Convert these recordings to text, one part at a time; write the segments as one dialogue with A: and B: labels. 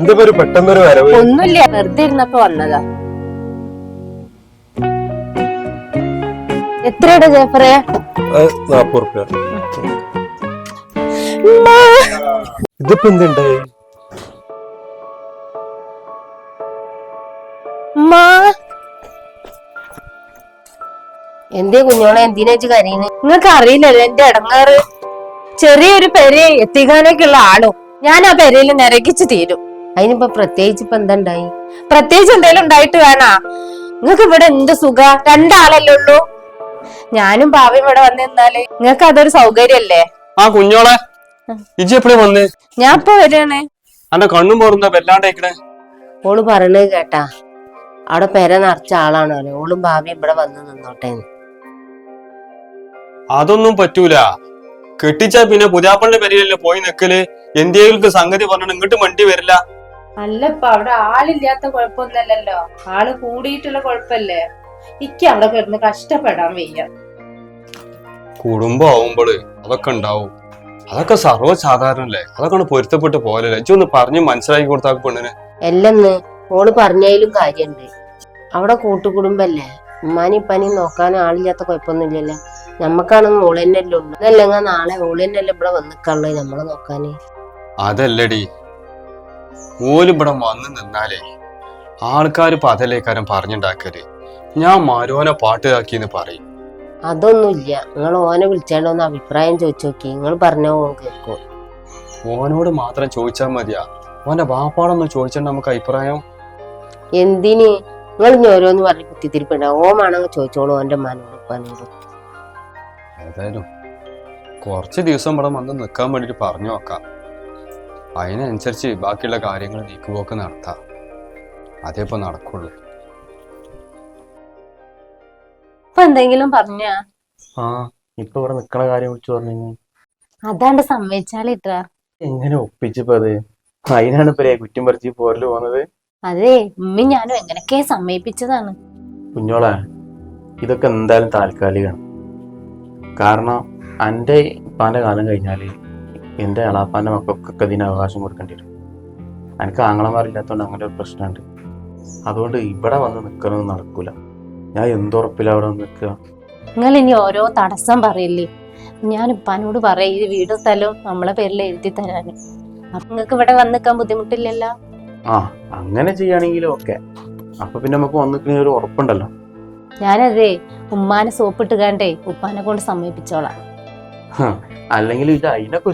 A: എന്താ ഒരു പെട്ടെന്നൊരു വരവ്?
B: ഒന്നുമില്ല വെറുതെ ഇരുന്നപ്പോ വന്നതാ. എത്രയുടെ ജേഫറേ
A: നാപ്പത് റുപ്യ. ഇതിപ്പോ എന്തുണ്ടായി?
B: എന്തേ കുഞ്ഞോളെ എന്തിനാ കരയുന്നത് നിങ്ങൾക്ക് അറിയില്ലല്ലോ എന്റെ ഇടങ്ങാറ്. ചെറിയൊരു പെരെ എത്തിക്കാനൊക്കെയുള്ള ആളോ. ഞാൻ ആ പെരയിൽ നിരകിച്ച് തീരും. അതിനിപ്പോ പ്രത്യേകിച്ച് ഇപ്പൊ എന്തായി പ്രത്യേകിച്ച് എന്തെങ്കിലും ഉണ്ടായിട്ട് വേണാ? നിങ്ങൾക്ക് ഇവിടെ എന്ത് സുഖ? രണ്ടാളല്ലേ ഉള്ളൂ. ഞാനും ഭാവിയും ഇവിടെ വന്നു നിന്നാൽ നിങ്ങൾക്ക് അതൊരു സൗകര്യല്ലേ
C: ആ കുഞ്ഞോളെ. ഇജി എപ്പോഴും വന്ന്?
B: ഞാൻ ഇപ്പൊ വരണേ
C: അന്റെ കണ്ണും പോറുന്ന വല്ലാണ്ടേക്കണേ.
B: ഓൾ പറയണത് കേട്ടാ. അവിടെ പെര നിറച്ച ആളാണ് ഓളും ഭാവിയും ഇവിടെ വന്ന് നിന്നോട്ടെ
C: അതൊന്നും പറ്റൂല. കെട്ടിച്ചാ പിന്നെ പുതിയാപ്പള്ളിന്റെ പെരിയല്ലേ പോയി നിക്കൽ? എന്തെങ്കിലും സംഗതി പറഞ്ഞിട്ട് ഇങ്ങോട്ട് വണ്ടി വരില്ല.
B: അല്ല ഇപ്പൊ അവിടെ ആളില്ലാത്ത കുഴപ്പമൊന്നല്ലല്ലോ ആൾ കൂടിയിട്ടുള്ള കുഴപ്പല്ലേ എനിക്ക് അവിടെ കിടന്ന് കഷ്ടപ്പെടാൻ വയ്യ.
C: കുടുംബം ആവുമ്പോൾ അതൊക്കെ ഉണ്ടാവും. അതൊക്കെ സർവസാധാരണല്ലേ? അതൊക്കെ പൊരുത്തപ്പെട്ട് പോലല്ലേ ഇജ്ജ് ഒന്ന് പറഞ്ഞ് മനസ്സിലാക്കി കൊടുത്താൽ പെണ്ണിന്.
B: അല്ലെന്ന് ഓൾ പറഞ്ഞതിലും കാര്യണ്ട് അവിടെ കൂട്ടുകുടുംബല്ലേ? ഉമ്മാനി ഇപ്പാനും നോക്കാൻ ആളില്ലാത്ത കുഴപ്പമൊന്നുമില്ലല്ലോ. നമ്മക്കാണെങ്കിൽ ഓൾ തന്നെയല്ലേ ഉള്ളു. അതല്ലെങ്കിൽ നാളെ ഓൾ തന്നെയല്ലേ ഇവിടെ വന്നിക്കാനുള്ളത് നമ്മളെ നോക്കാന്?
C: അതല്ലടി. ഓൽ ഇവിടെ വന്ന് നിന്നാലേ ആൾക്കാർ പതലേക്കാരം പറഞ്ഞുണ്ടാക്കൽ? ഞാൻ മരോനെ പാട്ടുകാക്കിന്ന് പറയും.
B: അതൊന്നുമില്ല നിങ്ങൾ ഓനെ വിളിച്ചാണ്ടോന്ന് അഭിപ്രായം ചോദിച്ചു നോക്കി നിങ്ങൾ പറഞ്ഞോ ഓൻ കേൾക്കും
C: ഓനോട് മാത്രം ചോദിച്ചാൽ മതിയാ. ഓന്റെ വാപ്പാടൊന്നും ചോദിച്ചാൽ നമുക്ക് അഭിപ്രായം?
B: എന്തിന്? നിങ്ങൾ ഇനി ഓരോന്ന് പറഞ്ഞ് കുത്തിത്തിരിപ്പണ്ട. ഓമാണെങ്കിൽ ചോദിച്ചോളൂ ഓന്റെ മനോട് ഉപ്പാനോട്.
C: ഏതായാലും കുറച്ച് ദിവസം ഇവിടെ വന്ന് നിൽക്കാൻ വേണ്ടിട്ട് പറഞ്ഞു നോക്കാം. അതിനനുസരിച്ച് ബാക്കിയുള്ള കാര്യങ്ങൾ നീക്കുപോക്ക് നടത്താം. അതേ ഇപ്പൊ നടക്കുള്ളൂ.
B: ഇപ്പൊ എന്തെങ്കിലും പറഞ്ഞ?
D: ആ ഇപ്പൊ ഇവിടെ നിക്കണ കാര്യം വിളിച്ചു പറഞ്ഞു
B: അതാണ്ട് സമ്മതിച്ചാലിട്ടാ
D: എങ്ങനെ ഒപ്പിച്ചപ്പോ അത്? അതിനാണ് ഇപ്പൊ കുറ്റം പറിച്ച് പോരൽ പോന്നത്.
B: അതെ ഉമ്മി ഞാനും എങ്ങനെയൊക്കെ സമ്മതിപ്പിച്ചതാണ്.
D: കുഞ്ഞോളെ ഇതൊക്കെ എന്തായാലും താൽക്കാലികമാണ് കാരണം എന്റെ ഇപ്പാന്റെ കാലം കഴിഞ്ഞാൽ എന്റെ എളാപ്പാന്റെ മക്കൾക്കൊക്കെ ഇതിന് അവകാശം കൊടുക്കേണ്ടി വരും എനിക്ക് ആങ്ങളമാരില്ലാത്തതുകൊണ്ട് അങ്ങനെ ഒരു പ്രശ്നമുണ്ട് അതുകൊണ്ട് ഇവിടെ വന്ന് നിൽക്കണമെന്ന് നടക്കൂല. ഞാൻ എന്തുറപ്പില്ല അവിടെ വന്ന് നിൽക്കുക
B: നിങ്ങൾ ഇനി ഓരോ തടസ്സം പറയില്ലേ? ഞാൻ ഉപ്പാനോട് പറയാം ഈ വീടും സ്ഥലവും നമ്മളെ പേരിൽ എഴുതി തരാൻ അപ്പൊ നിങ്ങൾക്ക് ഇവിടെ വന്ന് നിൽക്കാൻ ബുദ്ധിമുട്ടില്ലല്ലോ?
D: ആ അങ്ങനെ ചെയ്യുകയാണെങ്കിലും ഓക്കെ. അപ്പൊ പിന്നെ നമുക്ക് വന്ന് നിൽക്കുന്ന ഒരു ഉറപ്പുണ്ടല്ലോ.
B: ഞാനതേ ഉമ്മാനെ സോപ്പിട്ട് കണ്ടേ ഉപ്പാനെ കൊണ്ട് സമ്മതിപ്പിച്ചോളാം
D: അല്ലെങ്കിൽ ഇത് അതിനൊക്കെ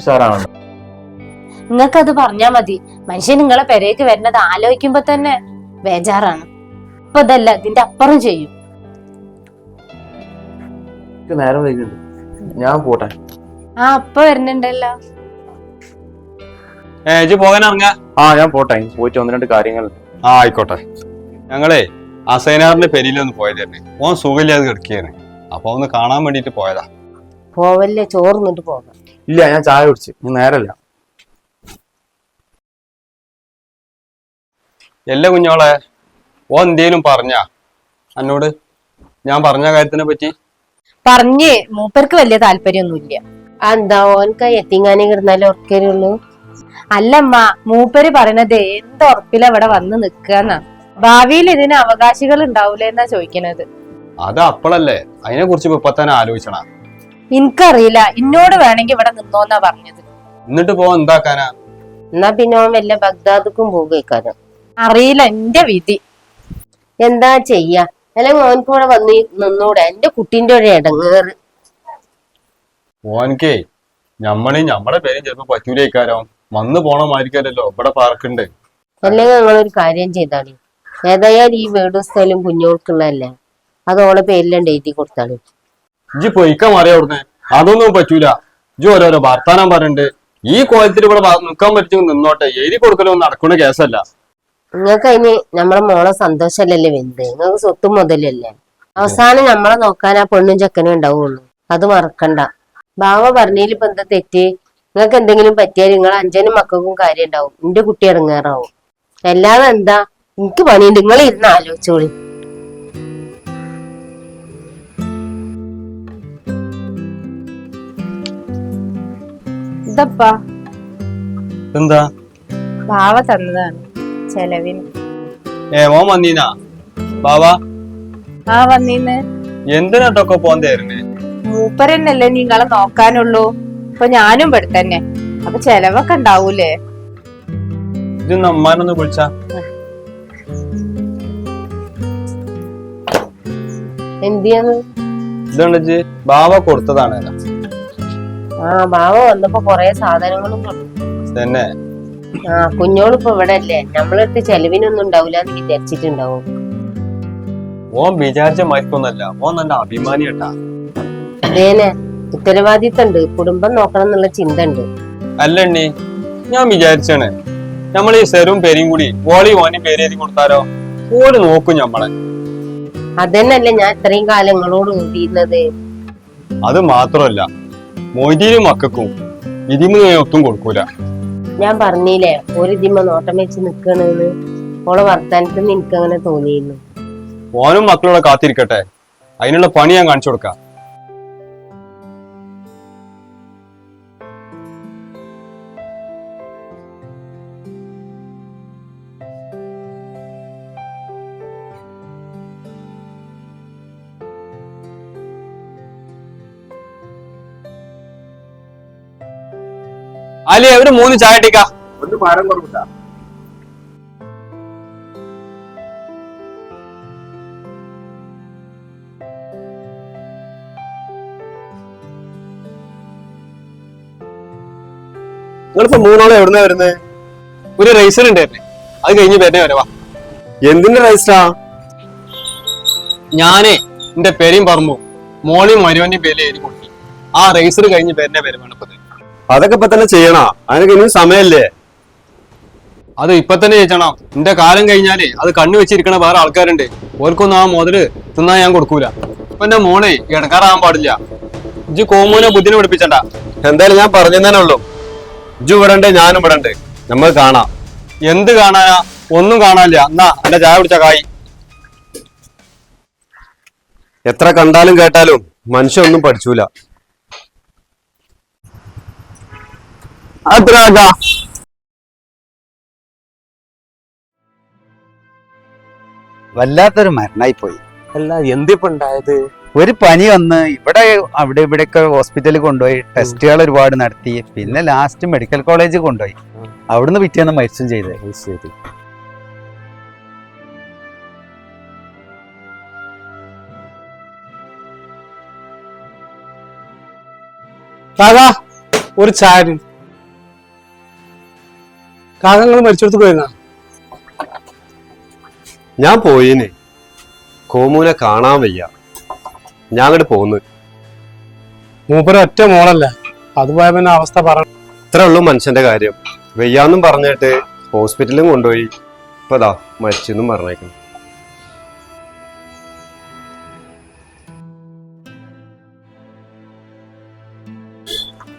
D: നിങ്ങൾക്ക്
B: അത് പറഞ്ഞാ മതി. മനുഷ്യൻ നിങ്ങളെ പെരേക്ക് വരുന്നത് ആലോചിക്കുമ്പോ തന്നെ ബേജാറാണ്. അപ്പൊ ഇതല്ല ഇതിന്റെ അപ്പുറം ചെയ്യും.
D: നേരം വൈകുന്നുണ്ട് ഞാൻ പോട്ടെ.
B: ആ അപ്പ വരുന്നുണ്ടല്ലോ.
C: ഏ ഇജ്ജ് പോകാൻ ഇറങ്ങാ.
D: ആ ഞാൻ പോട്ടെ. പോയിട്ട് ഒന്ന് രണ്ട് കാര്യങ്ങൾ.
C: ആ ആയിക്കോട്ടെ. ഞങ്ങളേ അസൈനാറിന്റെ പെരിയിലൊന്ന് പോയതായിരുന്നു ഓൻ സുഖമില്ലാതെ കിടക്കുകയാണ്. അപ്പൊ ഒന്ന് കാണാൻ വേണ്ടിട്ട് പോയതാ.
B: പോവല്ലേ ചോറ് നിന്നിട്ട് പോകാം.
D: ഇല്ല ഞാൻ ചായ കുടിച്ചു. ഞാൻ നേരല്ല.
C: എല്ലാ കുഞ്ഞോളെ ഓ എന്തേലും പറഞ്ഞ? എന്നോട് ഞാൻ പറഞ്ഞ കാര്യത്തിനെ പറ്റി?
B: പറഞ്ഞ് മൂപ്പർക്ക് വലിയ താല്പര്യമൊന്നുമില്ല. എന്താ ഓൻക്ക് എത്തിങ്ങാനെ കിടന്നാലേ ഉറക്കരുള്ളൂ? അല്ലമ്മ മൂപ്പര് പറയണത് എന്ത് ഉറപ്പില ഇവിടെ വന്ന് നിക്കാന്നാ. ഭാവിയിൽ ഇതിന് അവകാശികൾ ഉണ്ടാവൂലെന്നാ ചോദിക്കണത്.
C: അത് അപ്പളല്ലേ. അതിനെ കുറിച്ച് ഇപ്പൊ തന്നെ ആലോചിച്ചണ.
B: എനിക്കറിയില്ല. ഇന്നോട് വേണമെങ്കിൽ ഇവിടെ നിന്നോന്നാ പറഞ്ഞത്.
C: എന്നിട്ട് പോ എന്താക്കാനാ
B: എന്നാ പിന്നെ അവൻ വല്ല ബഗ്ദാദിക്കും പോകുകക്കാരോ അറിയില്ല എന്റെ വിധി. എന്താ ചെയ്യാ? അല്ലെങ്കിൽ ഓൻക്ക് ഇവിടെ വന്ന് നിന്നൂടെ. എന്റെ കുട്ടിന്റെ ഒരു ഇടങ്ങേറ്.
C: ഓനക്കേ ഞമ്മളീ ഞമ്മടെ പേരും ചിലപ്പോ പറ്റൂലേക്കാരോ. വന്ന് പോണ മാതിരിക്കാരല്ലോ ഇവിടെ പാർക്കുണ്ട്.
B: അല്ലെങ്കിൽ ഞങ്ങളൊരു കാര്യം ചെയ്താളി. ഏതായാലും ഈ വീടും സ്ഥലം കുഞ്ഞോൾക്കുള്ളതല്ലേ? അത് ഓളെ പേരിലുണ്ട് എഴുതി കൊടുത്താളി.
C: ഇജ്ജ് പൊയ്ക്കാൻ മാറിയാ അവിടുന്ന്? അതൊന്നും പറ്റൂല. ഇജ്ജ് ഓരോരോ വർത്താനം പറഞ്ഞിട്ട് ഈ കോലത്തിൽ ഇവിടെ നിക്കാൻ പറ്റി നിന്നോട്ടെ. എഴുതി കൊടുക്കലൊന്നും നടക്കുന്ന കേസല്ല.
B: നിങ്ങൾക്ക് അതിന് നമ്മളെ മോളെ സന്തോഷമല്ലല്ലേ വലുത്? നിങ്ങൾക്ക് സ്വത്തും മുതലല്ലേ? അവസാനം നമ്മളെ നോക്കാൻ ആ പെണ്ണും ചെക്കനും ഉണ്ടാവുള്ളൂ. അത് മറക്കണ്ട. ബാവ പറഞ്ഞതിൽ ഇപ്പൊ എന്താ തെറ്റ്? നിങ്ങൾക്ക് എന്തെങ്കിലും പറ്റിയാൽ നിങ്ങൾ അഞ്ചനും മക്കൾക്കും കാര്യം ഉണ്ടാവും. എന്റെ കുട്ടി ഇറങ്ങാറാവും. അല്ലാതെ എന്താ? എനിക്ക് പണിയുണ്ട്. നിങ്ങൾ ഇരുന്ന് ആലോചിച്ചോളി. ഇതപ്പാ
C: എന്താ?
B: ബാവ തന്നതാണ് ചെലവിന്.
C: ഏ മോൻ വന്നീനാ? ബാവാ?
B: ആ വന്നീന്ന്.
C: എന്തിനാട്ടൊക്കെ പോന്തേരുന്നേ തരുന്നേ
B: മൂപ്പരന്നല്ലേ നിങ്ങളെ നോക്കാനുള്ളൂ? ഇപ്പൊ ഞാനും ഇവിടെ തന്നെ. അപ്പൊ ചെലവൊക്കെ ഉണ്ടാവൂലേ?
C: ഇത് നമ്മാനൊന്ന് വിളിച്ച.
B: എന്തിയാന്ന്?
C: ഇതുണ്ട് ഇജ്ജ് ബാവ കൊടുത്തതാണ്.
B: ആ ബാവ വന്നപ്പോ കൊറേ സാധനങ്ങളും.
C: തന്നെ.
B: ആ കുഞ്ഞോളിപ്പോ ഇവിടെ അല്ലേ നമ്മളടുത്ത് ചെലവിനൊന്നും ഉണ്ടാവില്ല എന്ന് വിചാരിച്ചിട്ടുണ്ടാവും.
C: ഓൻ വിചാരിച്ച മയക്കൊന്നല്ല ഓൻ നല്ല അഭിമാനിയട്ടാ.
B: അതേനെ ഉത്തരവാദിത്തം ഉണ്ട് കുടുംബം നോക്കണം എന്നുള്ള ചിന്ത ഉണ്ട്
C: അല്ലണ്ണി ഞാൻ വിചാരിച്ചാണ്. നമ്മൾ ഈ സെറും പേരും കൂടി വോളി ഓനി പേര് എഴുതി കൊടുത്താലോ? ഓര് നോക്കും ഞമ്മളെ.
B: അതന്നല്ലേ ഞാൻ ഇത്രയും കാലങ്ങളോട് ഊതിയിരുന്നത്
C: അത് മാത്രമല്ല മൊയ്തീനും മക്കൾക്കും ഇതിന് ഒത്തും കൊടുക്കൂല.
B: ഞാൻ പറഞ്ഞില്ലേ ഒരു ഇതിമ നോട്ടം വെച്ച് നിക്കണെന്ന് ഓളെ വർത്താനത്തിൽ നിന്ന് എനിക്ക് അങ്ങനെ തോന്നിയിരുന്നു
C: ഓനും മക്കളോടെ കാത്തിരിക്കട്ടെ. അതിനുള്ള പണി ഞാൻ കാണിച്ചു കൊടുക്കാം. അലി ഒരു മൂന്ന് ചായ ഇട്ടിക്കാ
A: ഒന്ന് നിങ്ങളിപ്പോ മൂന്നാളെ എവിടുന്ന വരുന്നത്
C: ഒരു റൈസർ ഉണ്ടായിരുന്നെ അത് കഴിഞ്ഞ് പേരെ വരവാ
A: എന്തിന്റെ റൈസറാ
C: ഞാനേ എന്റെ പേരെയും പറമ്പു മോളിയും മരുവന്റെയും പേര് എഴുതി കൊടുത്തു. ആ റൈസർ കഴിഞ്ഞ് പേരിന്റെ പേര് വേണപ്പത്
A: അതൊക്കെ ഇപ്പൊ തന്നെ ചെയ്യണോ? അതിനൊക്കെ ഇനി സമയല്ലേ
C: അത് ഇപ്പൊ തന്നെ ചെയ്യണം. എന്റെ കാലം കഴിഞ്ഞാലേ അത് കണ്ണു വെച്ചിരിക്കണ വേറെ ആൾക്കാരുണ്ട്. ഓർക്കൊന്നും ആ മുതൽ തിന്നാൻ ഞാൻ കൊടുക്കൂല. ഇപ്പൊ എന്റെ മോനെ ഇടക്കാറാകാൻ പാടില്ല. ഇജ്ജ് കോമൂനെ ബുദ്ധിനെ പഠിപ്പിച്ചണ്ട
A: എന്തായാലും ഞാൻ പറഞ്ഞു തന്നെ ഉള്ളൂ. ഇവിടെ ഉണ്ട് ഞാനും ഇവിടെ ഉണ്ട് നമ്മൾ കാണാം.
C: എന്ത് കാണാനാ? ഒന്നും കാണാനില്ല. എന്നാ എന്റെ ചായ കുടിച്ച കായ്.
A: എത്ര കണ്ടാലും കേട്ടാലും മനുഷ്യൊന്നും പഠിച്ചൂല.
C: അത്ര
E: വല്ലാത്തൊരു മരണായി പോയി
A: അല്ല എന്തിപ്പോ ഉണ്ടായത്
E: ഒരു പനി വന്ന് ഇവിടെ അവിടെ ഇവിടെയൊക്കെ ഹോസ്പിറ്റലിൽ കൊണ്ടുപോയി ടെസ്റ്റുകൾ ഒരുപാട് നടത്തി പിന്നെ ലാസ്റ്റ് മെഡിക്കൽ കോളേജിൽ കൊണ്ടുപോയി. അവിടുന്ന് പിറ്റേന്ന് മരിച്ചും ചെയ്തത്
A: ശരി.
F: ഒരു ചായ കാകങ്ങൾ മരിച്ചെടുത്ത് പോയിരുന്ന?
A: ഞാൻ പോയിന്. കോമൂനെ കാണാൻ വയ്യ. ഞാൻ അങ്ങോട്ട് പോന്ന്.
F: മൂപ്പര ഒറ്റ മോളല്ല? അത് പോയ പിന്നെ അവസ്ഥ പറ
A: ഇത്രേ ഉള്ളൂ മനുഷ്യന്റെ കാര്യം. വയ്യാന്നും പറഞ്ഞിട്ട് ഹോസ്പിറ്റലിലും കൊണ്ടുപോയി. ഇപ്പൊ ദാ മരിച്ചെന്നും പറഞ്ഞേക്കുന്നു.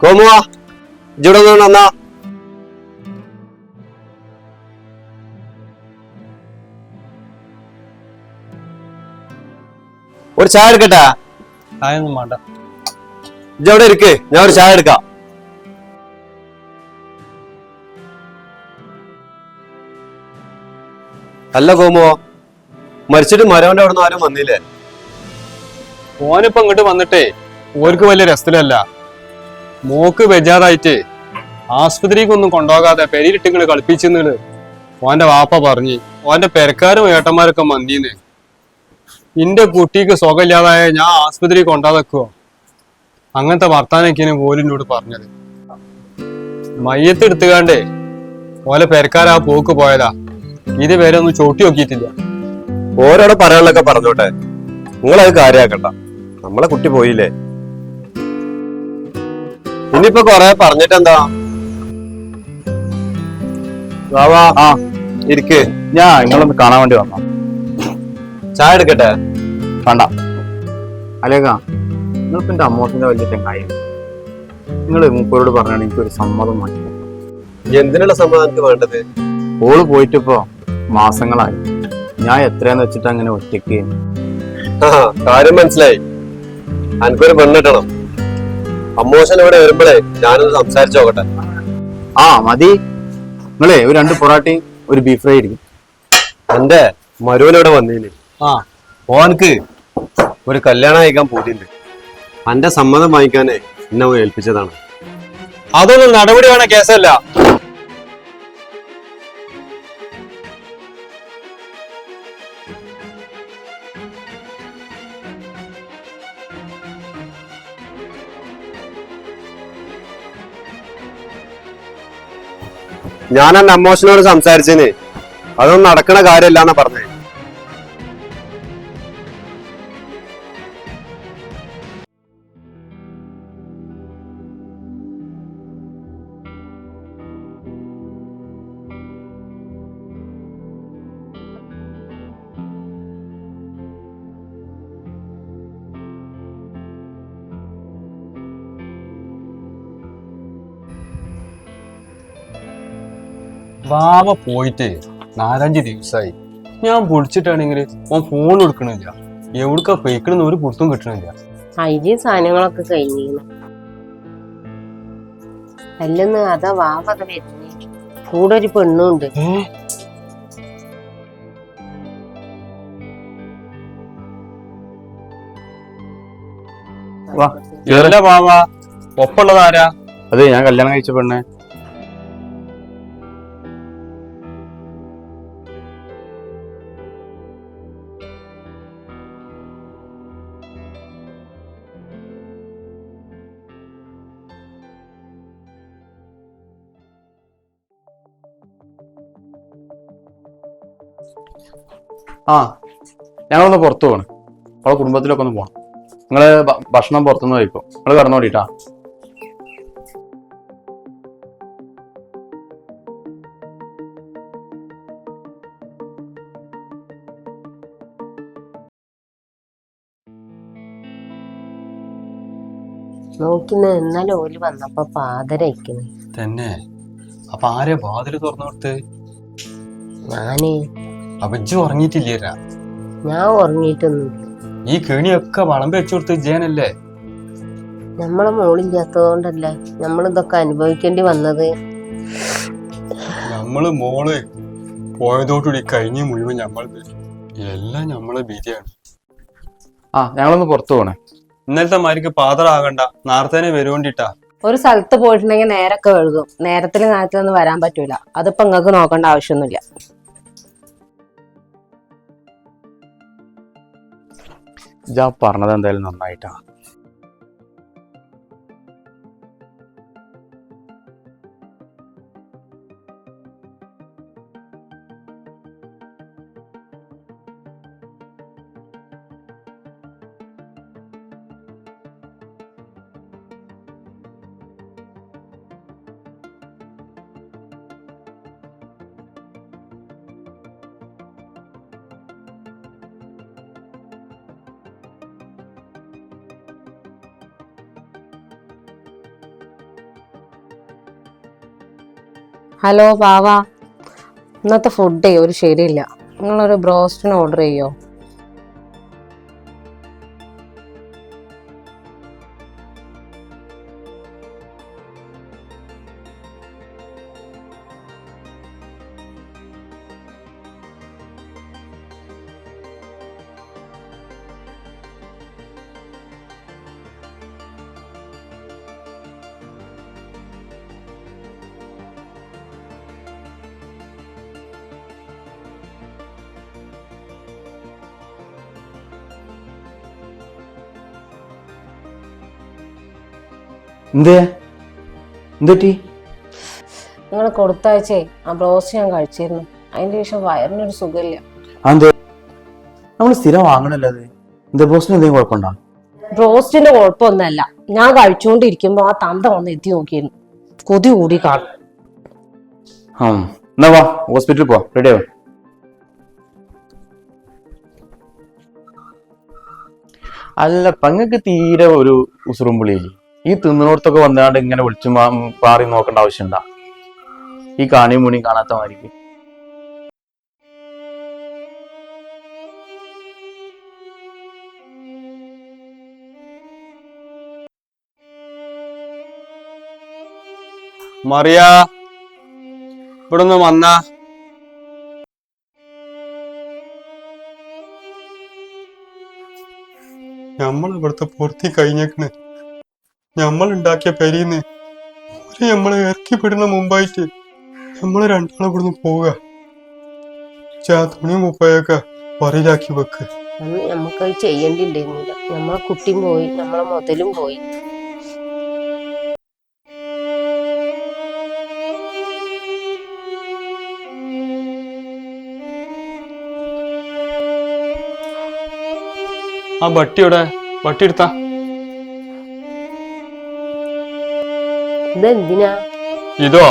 A: കോമുവാ ഇജിവിടെ ഒന്ന് വന്നാ. ഒരു ചായ എടുക്കട്ടെ?
C: ചായ ഒന്നും വേണ്ട
A: അവിടെ ഇരിക്ക്. ഞാൻ ഒരു ചായ എടുക്കാം. അല്ല കോമോ മരിച്ചിട്ട് മരവന്റെ അവിടെ നിന്ന് ആരും വന്നില്ലേ?
C: ഓനിപ്പോ ഇങ്ങോട്ട് വന്നിട്ടേ ഓർക്ക് വലിയ രസത്തിലല്ല. മോക്ക് ബെജാറായിട്ട് ആസ്പത്രിക്കൊന്നും കൊണ്ടുപോകാതെ പെരിയിട്ടിങ്ങൾ കളിപ്പിച്ചെന്നുകൾ ഓന്റെ വാപ്പ പറഞ്ഞു ഓന്റെ പെരക്കാരും ഏട്ടന്മാരൊക്കെ മന്തിന്ന്. ഇന്റെ കുട്ടിക്ക് സുഖമില്ലാതായ ഞാൻ ആസ്പത്രി കൊണ്ടാതെക്കുവോ അങ്ങനത്തെ വർത്താനൊക്കെയാണ് പോലിനോട് പറഞ്ഞത്. മയ്യത്ത് എടുത്തുകാണ്ടേ ഓലെ പെരക്കാരാ പോക്ക് പോയതാ. ഇത് വരെ ഒന്നും ചോട്ടി നോക്കിയിട്ടില്ല.
A: ഓരോടെ പറയാനുള്ളൊക്കെ പറഞ്ഞോട്ടെ. നിങ്ങളത് കാര്യാക്കണ്ട. നമ്മളെ കുട്ടി പോയില്ലേ? ഇനിയിപ്പൊ കൊറേ പറഞ്ഞിട്ടെന്താ? വാ വാ.
E: ആ
A: ഇരിക്കേ.
E: ഞാൻ നിങ്ങളൊന്ന് കാണാൻ വേണ്ടി വന്നു
A: ചായ എടുക്കട്ടെ?
E: വേണ്ട.
D: അലേഖ നിങ്ങൾക്ക് എന്റെ അമ്മോസിന്റെ വലിയ തെങ്ങായി നിങ്ങൾ മൂപ്പരോട് പറഞ്ഞാണ് എനിക്കൊരു സമ്മതം വാങ്ങി
A: എന്തിനുള്ള സമ്മതം എനിക്ക് വേണ്ടത്?
D: ഓൾ പോയിട്ടിപ്പോ മാസങ്ങളായി. ഞാൻ എത്രയാന്ന് വെച്ചിട്ട് അങ്ങനെ ഒറ്റയ്ക്ക്.
A: ആ കാര്യം മനസ്സിലായി. എനിക്കൊരു പെണ്ണിട്ടണം അമ്മോശൻ ഇവിടെ വരുമ്പോഴേ ഞാനൊന്ന് സംസാരിച്ചു നോക്കട്ടെ.
D: ആ മതി. നിങ്ങളെ ഒരു രണ്ട് പൊറാട്ടി ഒരു ബീഫ് ഫ്രൈ ഇരിക്കും.
A: എന്റെ മരുവനോടെ വന്നീന്.
C: ആ
A: ഓനക്ക് ഒരു കല്യാണം അയക്കാൻ പോയിട്ടുണ്ട് അന്റെ സമ്മതം വാങ്ങിക്കാനേ എന്നെ അവൻ ഏൽപ്പിച്ചതാണ്.
C: അതൊന്നും നടപടി വേണ കേസല്ല.
A: ഞാൻ അന്ന് അമ്മോഷനോട് സംസാരിച്ചതിന് അതൊന്നും നടക്കണ കാര്യമല്ലാന്നാ പറഞ്ഞേ.
C: വാവ പോയിട്ട് നാലഞ്ച് ദിവസമായി ഞാൻ പൊളിച്ചിട്ടാണെങ്കിൽ ഓൻ ഫോൺ എടുക്കണില്ല എവിടുക്ക പോയിക്കണെന്ന് ഒരു പുറത്തും കിട്ടണില്ല.
B: അതിന് സാധനങ്ങളൊക്കെ കഴിഞ്ഞിരുന്നു. അല്ലെന്ന് അതാ വാവത വരുന്നേ. കൂടെ ഒരു പെണ്ണുണ്ട്.
D: വാ
C: എല്ലാ വാവ. ഒപ്പുള്ളതാരാ
D: അതെ ഞാൻ കല്യാണം കഴിച്ച പെണ്ണെ. ആ ഞങ്ങളൊന്ന് പുറത്തു പോകണം അവളെ കുടുംബത്തിലൊക്കെ ഒന്ന് പോകണം നിങ്ങൾ ഭ- ഭക്ഷണം പുറത്തുനിന്ന് കഴിക്കും? നിങ്ങൾ കടന്നോടിട്ടാ
B: നോക്കിന്ന് എന്നാലും ഓൽ വന്നപ്പോ പാതരയ്ക്കുന്നു
C: തന്നെ. അപ്പൊ ആരെ തുറന്നു കൊടുത്ത്?
B: ഞാനേ
C: ഇജ്ജ് ഉറങ്ങിയിട്ടില്ലേരാ
B: ഞാൻ ഉറങ്ങിയിട്ടൊന്നുമില്ല
C: ഈ കെണിയൊക്കെ വളം വെച്ചു കൊടുത്ത് ജയനല്ലേ
B: നമ്മളെ മോളില്ലാത്തതുകൊണ്ടല്ലേ നമ്മളിതൊക്കെ അനുഭവിക്കേണ്ടി വന്നത്?
C: നമ്മൾ മോൾ പോയതോടുകൂടി കഴിഞ്ഞ മുഴുവൻ നമ്മളത് എല്ലാം നമ്മളെ ഭീതിയാണ്.
D: ആ ഞങ്ങളൊന്ന് പുറത്തു പോണേ.
C: ഇന്നലത്തെ മാരിക്ക് പാതറാകണ്ട നേരത്തേനെ വരുവേണ്ടിട്ടാ.
B: ഒരു സ്ഥലത്ത് പോയിട്ടുണ്ടെങ്കിൽ നേരൊക്കെ ഒഴുകും നേരത്തിൽ നേരത്തിലൊന്നും വരാൻ പറ്റൂല. അതിപ്പോ നിങ്ങൾക്ക് നോക്കേണ്ട ആവശ്യമൊന്നുമില്ല.
D: ഇജാ പറഞ്ഞത് എന്തായാലും നന്നായിട്ടാ.
B: ഹലോ ബാവ ഇന്നത്തെ ഫുഡേ ഒരു ശരിയില്ല. നിങ്ങളൊരു ബ്രോസ്റ്റിന് ഓർഡർ ചെയ്യോ?
D: എന്തേ? എന്തെറ്റി
B: നിങ്ങൾ കൊടുത്തയച്ചേ ആ ബ്രോസ്റ്റ് ഞാൻ കഴിച്ചിരുന്നു. അതിന്റെ ശേഷം വയറിനൊരു സുഖമില്ല.
D: അതെന്തേ നമ്മൾ സ്ഥിരം വാങ്ങണല്ലോ അത്. എന്താ ബോസിന് എന്തെങ്കിലും കുഴപ്പമുണ്ടോ?
B: ബ്രോസ്റ്റിന്റെ കുഴപ്പമൊന്നുമല്ല. ഞാൻ കഴിച്ചുകൊണ്ടിരിക്കുമ്പോ ആ തന്ത വന്ന് എത്തി നോക്കിയിരുന്നു. കൊതി കൂടി കാണും
D: ആ എന്നാ വാ ഹോസ്പിറ്റലിൽ പോവാ. റെഡി ആവും? അല്ല പങ്ങക്ക് തീരെ ഒരു ഉസുറുമ്പുളിയില്ലേ ഈ തിന്നിനോടത്തൊക്കെ വന്നാണ്ട് ഇങ്ങനെ വിളിച്ചു പാറി നോക്കേണ്ട ആവശ്യമുണ്ടാ? ഈ കാണിയും മുണിയും കാണാത്ത മാതിരിക്ക്
C: മറിയ ഇവിടെ ഒന്ന് നമ്മൾ ഇവിടുത്തെ പൂർത്തി കഴിഞ്ഞേക്കണേ. നമ്മൾ ഉണ്ടാക്കിയ പെരീന്ന് ഒരു നമ്മളെ ഇറക്കിപ്പെടുന്ന മുമ്പായിട്ട് നമ്മൾ രണ്ടാളെ ഇവിടുന്ന് പോവുക. ചാ തുണി മുപ്പയൊക്കെ പറയിലാക്കി വെക്ക്.
B: അന്ന് നമുക്കത് ചെയ്യണ്ടിണ്ടായിരുന്നില്ല. നമ്മളെ കുട്ടിയും പോയി നമ്മളെ മുതലും പോയി.
C: ആ ബട്ടിയുടെ ബട്ടി എടുത്താ.
B: ഇതെന്തിനാ
C: ഇതോ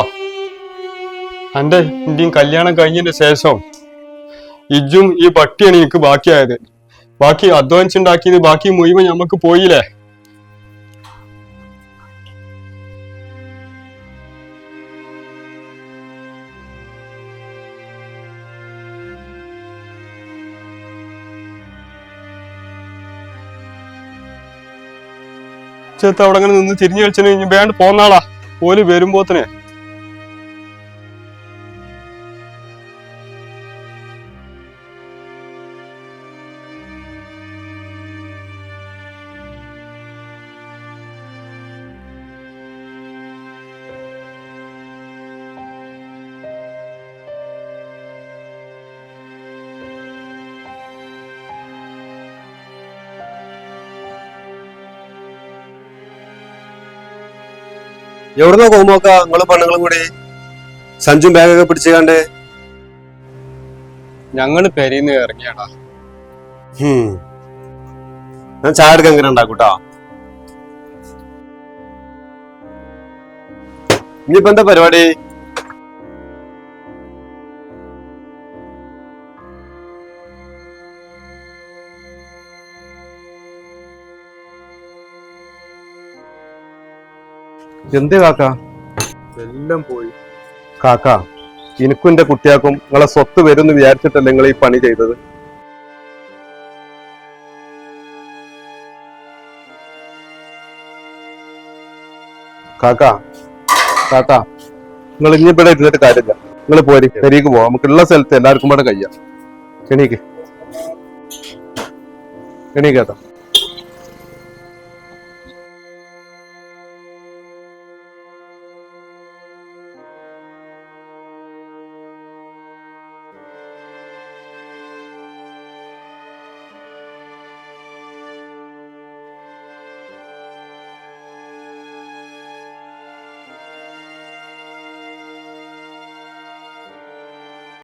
C: അന്റെ ഇന്ത്യയും കല്യാണം കഴിഞ്ഞതിന് ശേഷം ഇജും ഈ പട്ടിയാണ് എനിക്ക് ബാക്കിയായത്. ബാക്കി അധ്വാനിച്ചുണ്ടാക്കിയത് ബാക്കി മുഴുവൻ നമുക്ക് പോയില്ലേ? ചേത്ത അവിടെ അങ്ങനെ നിന്ന് തിരിഞ്ഞു കളിച്ചു കഴിഞ്ഞ് വേണ്ട പോന്നാളാ. ഓൽ വരുമ്പോത്തനെ
A: എവിടുന്നോ കോമോക്ക നിങ്ങളും പെണ്ണുങ്ങളും കൂടി സഞ്ജും ബാഗൊക്കെ പിടിച്ചുകാണ്ട്
C: ഞങ്ങൾ പെരീന്ന് ഇറങ്ങിയാടാ.
A: ഞാൻ ചായ എടുക്കാൻ ഇങ്ങനെ ഉണ്ടാക്കൂട്ടാ? ഇനിയിപ്പോ എന്താ പരിപാടി? എന്ത് കാക്ക?
C: എല്ലാം പോയി.
A: കാക്ക എനിക്കും എന്റെ കുട്ടിയാക്കും നിങ്ങളെ സ്വത്ത് വരുമെന്ന് വിചാരിച്ചിട്ടല്ലേ നിങ്ങൾ ഈ പണി ചെയ്തത്? കാക്ക കാക്ക നിങ്ങൾ ഇനി ഇവിടെ ഇരുന്നിട്ട് കാര്യമില്ല. നിങ്ങൾ പോരി പെരീക്ക് പോവാം. നമുക്കുള്ള സ്ഥലത്ത് എല്ലാവർക്കും കൂടെ കഴിയാം. എണീക്ക്. എണീക്കാത്ത